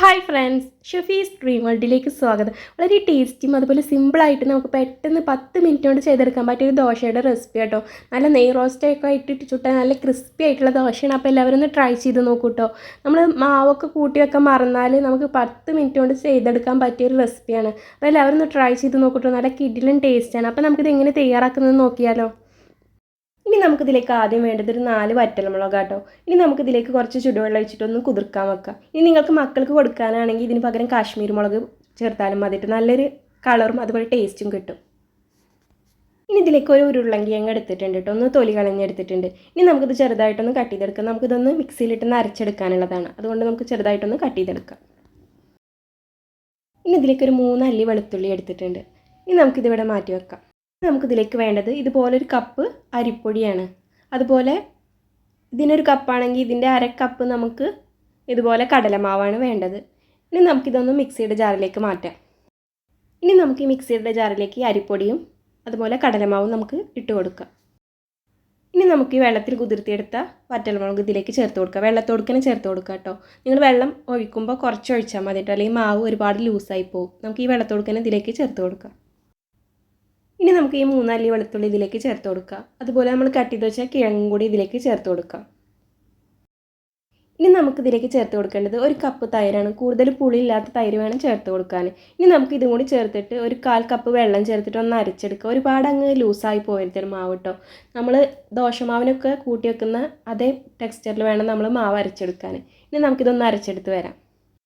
Hi friends ഷെഫീസ് dream വേൾഡിലേക്ക് സ്വാഗതം. വളരെ ടേസ്റ്റിയും അതുപോലെ സിമ്പിളായിട്ട് നമുക്ക് പെട്ടെന്ന് പത്ത് മിനിറ്റ് കൊണ്ട് ചെയ്തെടുക്കാൻ പറ്റിയ ഒരു ദോശയുടെ റെസിപ്പി കേട്ടോ നല്ല നെയ് റോസ്റ്റൊക്കെ ആയിട്ട് ചുട്ടാൽ നല്ല ക്രിസ്പി ആയിട്ടുള്ള ദോശയാണ്. അപ്പോൾ എല്ലാവരും ഒന്ന് ട്രൈ ചെയ്ത് നോക്കൂ കേട്ടോ നമ്മൾ മാവൊക്കെ കൂട്ടി വെക്കാൻ മറന്നാൽ നമുക്ക് പത്ത് മിനിറ്റ് കൊണ്ട് ചെയ്തെടുക്കാൻ പറ്റിയ ഒരു റെസിപ്പിയാണ് അപ്പോൾ എല്ലാവരും ഒന്ന് ട്രൈ ചെയ്ത് നോക്കൂട്ടോ നല്ല കിഡിലും ടേസ്റ്റാണ് അപ്പോൾ നമുക്കിത് എങ്ങനെ തയ്യാറാക്കുന്നത് നോക്കിയാലോ. ഇനി നമുക്കിതിലേക്ക് ആദ്യം വേണ്ടത് ഒരു നാല് വറ്റൽമുളക് കേട്ടോ ഇനി നമുക്കിതിലേക്ക് കുറച്ച് ചുടുവെള്ളം ഒഴിച്ചിട്ടൊന്ന് കുതിർക്കാൻ വെക്കാം. ഇനി നിങ്ങൾക്ക് മക്കൾക്ക് കൊടുക്കാനാണെങ്കിൽ ഇതിന് പകരം കാശ്മീർ മുളക് ചേർത്താലും മതിയിട്ട് നല്ലൊരു കളറും അതുപോലെ ടേസ്റ്റും കിട്ടും. ഇനി ഇതിലേക്ക് ഒരു ഉരുളങ്കിയങ്ങ് എടുത്തിട്ടുണ്ട് കേട്ടോ. ഒന്ന് തൊലി കളഞ്ഞെടുത്തിട്ടുണ്ട് ഇനി നമുക്കിത് ചെറുതായിട്ടൊന്ന് കട്ട് ചെയ്തെടുക്കാം. നമുക്കിതൊന്ന് മിക്സിയിലിട്ടൊന്ന് അരച്ചെടുക്കാനുള്ളതാണ്. അതുകൊണ്ട് നമുക്ക് ചെറുതായിട്ടൊന്ന് കട്ട് ചെയ്തെടുക്കാം. ഇനി ഇതിലേക്ക് ഒരു മൂന്ന് അല്ലി വെളുത്തുള്ളി എടുത്തിട്ടുണ്ട്. ഇനി നമുക്കിതിവിടെ മാറ്റി വെക്കാം. നമുക്കിതിലേക്ക് വേണ്ടത് ഇതുപോലൊരു കപ്പ് അരിപ്പൊടിയാണ്. അതുപോലെ ഇതിനൊരു കപ്പാണെങ്കിൽ ഇതിന്റെ അര കപ്പ് നമുക്ക് ഇതുപോലെ കടലമാവാണ് വേണ്ടത്. ഇനി നമുക്കിതൊന്ന് മിക്സിയുടെ ജാറിലേക്ക് മാറ്റാം. ഇനി നമുക്ക് ഈ മിക്സിയുടെ ജാറിലേക്ക് അരിപ്പൊടിയും അതുപോലെ കടലമാവും നമുക്ക് ഇട്ട് കൊടുക്കാം. ഇനി നമുക്ക് ഈ വെള്ളത്തിൽ കുതിർത്തിയെടുത്ത വറ്റൽമുളക് ഇതിലേക്ക് ചേർത്ത് കൊടുക്കുക വെള്ളത്തോടുക്കനെ ചേർത്ത് കൊടുക്കുക കേട്ടോ. നിങ്ങൾ വെള്ളം ഒഴിക്കുമ്പോൾ കുറച്ച് ഒഴിച്ചാൽ മതി കേട്ടോ. അല്ലെങ്കിൽ മാവ് ഒരുപാട് ലൂസായി പോകും നമുക്ക് ഈ വെള്ളത്തോടുക്കനെ ഇതിലേക്ക് ചേർത്ത് കൊടുക്കാം. ഇനി നമുക്ക് ഈ മൂന്നല്ലി വെളുത്തുള്ളി ഇതിലേക്ക് ചേർത്ത് കൊടുക്കുക അതുപോലെ നമ്മൾ കട്ട് വെച്ച കിഴങ്ങും കൂടി ഇതിലേക്ക് ചേർത്ത് കൊടുക്കാം. ഇനി നമുക്ക് ഇതിലേക്ക് ചേർത്ത് കൊടുക്കേണ്ടത് ഒരു കപ്പ് തൈരാണ്. കൂടുതൽ പുളിയില്ലാത്ത തൈര് വേണം ചേർത്ത് കൊടുക്കാൻ. ഇനി നമുക്ക് ഇതും കൂടി ചേർത്തിട്ട് ഒരു കാൽ കപ്പ് വെള്ളം ചേർത്തിട്ട് ഒന്ന് അരച്ചെടുക്കുക. ഒരുപാട് അങ്ങ് ലൂസായി പോയത് മാവ് കേട്ടോ. നമ്മൾ ദോശമാവിനൊക്കെ കൂട്ടി വെക്കുന്ന അതേ ടെക്സ്ചറിൽ വേണം നമ്മൾ മാവ് അരച്ചെടുക്കാൻ. ഇനി നമുക്കിതൊന്ന് അരച്ചെടുത്ത് വരാം.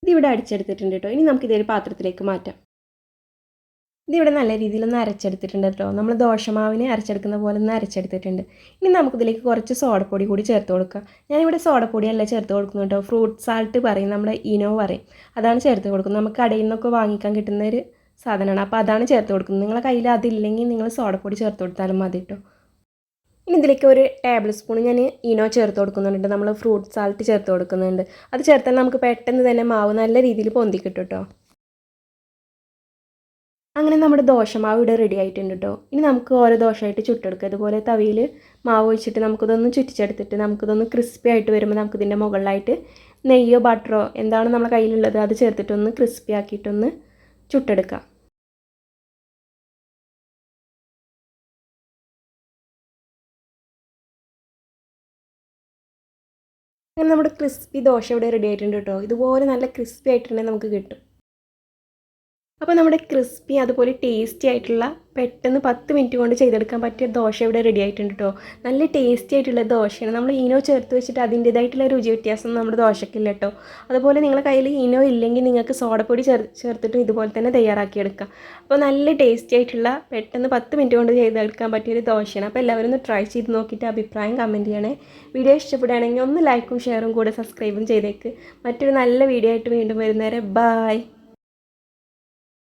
ഇതിവിടെ അടിച്ചെടുത്തിട്ടുണ്ട് കേട്ടോ. ഇനി നമുക്കിതൊരു പാത്രത്തിലേക്ക് മാറ്റാം. ഇതിവിടെ നല്ല രീതിയിലൊന്ന് അരച്ചെടുത്തിട്ടുണ്ട് കേട്ടോ. നമ്മൾ ദോശമാവിനെ അരച്ചെടുക്കുന്ന പോലെ ഒന്ന് അരച്ചെടുത്തിട്ടുണ്ട്. ഇനി നമുക്കിതിലേക്ക് കുറച്ച് സോഡപ്പൊടി കൂടി ചേർത്ത് കൊടുക്കാം. ഞാനിവിടെ സോഡപ്പൊടിയല്ല ചേർത്ത് കൊടുക്കുന്നു കേട്ടോ. ഫ്രൂട്ട് സാൾട്ട് പറയും നമ്മുടെ ഇനോ പറയും. അതാണ് ചേർത്ത് കൊടുക്കുന്നത്. നമുക്ക് കടയിൽ നിന്നൊക്കെ വാങ്ങിക്കാൻ കിട്ടുന്ന ഒരു സാധനമാണ്. അപ്പോൾ അതാണ് ചേർത്ത് കൊടുക്കുന്നത്. നിങ്ങളുടെ കയ്യിൽ അതില്ലെങ്കിൽ നിങ്ങൾ സോഡപ്പൊടി ചേർത്ത് കൊടുത്താലും മതി കേട്ടോ. ഇനി ഇതിലേക്ക് ഒരു ടേബിൾ സ്പൂൺ ഞാൻ ഇനോ ചേർത്ത് കൊടുക്കുന്നുണ്ട്. നമ്മൾ ഫ്രൂട്ട് സാൾട്ട് ചേർത്ത് കൊടുക്കുന്നുണ്ട്. അത് ചേർത്താൽ നമുക്ക് പെട്ടെന്ന് തന്നെ മാവ് നല്ല രീതിയിൽ പൊന്തി കിട്ടും കേട്ടോ. അങ്ങനെ നമ്മുടെ ദോശമാവ് ഇവിടെ റെഡി ആയിട്ടുണ്ട് കേട്ടോ ഇനി നമുക്ക് ഓരോ ദോശമായിട്ട് ചുട്ടെടുക്കുക ഇതുപോലെ തവിയിൽ മാവ് ഒഴിച്ചിട്ട് നമുക്കിതൊന്ന് ചുറ്റിച്ചെടുത്തിട്ട് നമുക്കിതൊന്ന് ക്രിസ്പി ആയിട്ട് വരുമ്പോൾ നമുക്കിതിന്റെ മുകളിലായിട്ട് നെയ്യോ ബട്ടറോ എന്താണ് നമ്മുടെ കയ്യിലുള്ളത് അത് ചേർത്തിട്ടൊന്ന് ക്രിസ്പി ആക്കിയിട്ടൊന്ന് ചുട്ടെടുക്കാം. അങ്ങനെ നമ്മുടെ ക്രിസ്പി ദോശ ഇവിടെ റെഡി ആയിട്ടുണ്ട് കേട്ടോ ഇതുപോലെ നല്ല ക്രിസ്പി ആയിട്ടുണ്ടെങ്കിൽ നമുക്ക് കിട്ടും. അപ്പോൾ നമ്മുടെ ക്രിസ്പി അതുപോലെ ടേസ്റ്റി ആയിട്ടുള്ള പെട്ടെന്ന് പത്ത് മിനിറ്റ് കൊണ്ട് ചെയ്തെടുക്കാൻ പറ്റിയ ദോശ ഇവിടെ റെഡി ആയിട്ടുണ്ട് കേട്ടോ നല്ല ടേസ്റ്റി ആയിട്ടുള്ള ദോശയാണ്. നമ്മൾ ഈനോ ചേർത്ത് വെച്ചിട്ട് അതിന്റേതായിട്ടുള്ള രുചി വ്യത്യാസം നമ്മുടെ ദോശക്കില്ല കേട്ടോ അതുപോലെ നിങ്ങളുടെ കയ്യിൽ ഈനോ ഇല്ലെങ്കിൽ നിങ്ങൾക്ക് സോഡപ്പൊടി ചേർ ചേർത്തിട്ടും ഇതുപോലെ തന്നെ തയ്യാറാക്കിയെടുക്കാം. അപ്പോൾ നല്ല ടേസ്റ്റി ആയിട്ടുള്ള പെട്ടെന്ന് പത്ത് മിനിറ്റ് കൊണ്ട് ചെയ്തെടുക്കാൻ പറ്റിയൊരു ദോശയാണ്. അപ്പോൾ എല്ലാവരും ഒന്ന് ട്രൈ ചെയ്ത് നോക്കിയിട്ട് അഭിപ്രായം കമന്റ് ചെയ്യണേ. വീഡിയോ ഇഷ്ടപ്പെടുകയാണെങ്കിൽ ഒന്ന് ലൈക്കും ഷെയറും കൂടെ സബ്സ്ക്രൈബും ചെയ്തേക്ക്. മറ്റൊരു നല്ല വീഡിയോ ആയിട്ട് വീണ്ടും വരുന്നവരെ ബായ്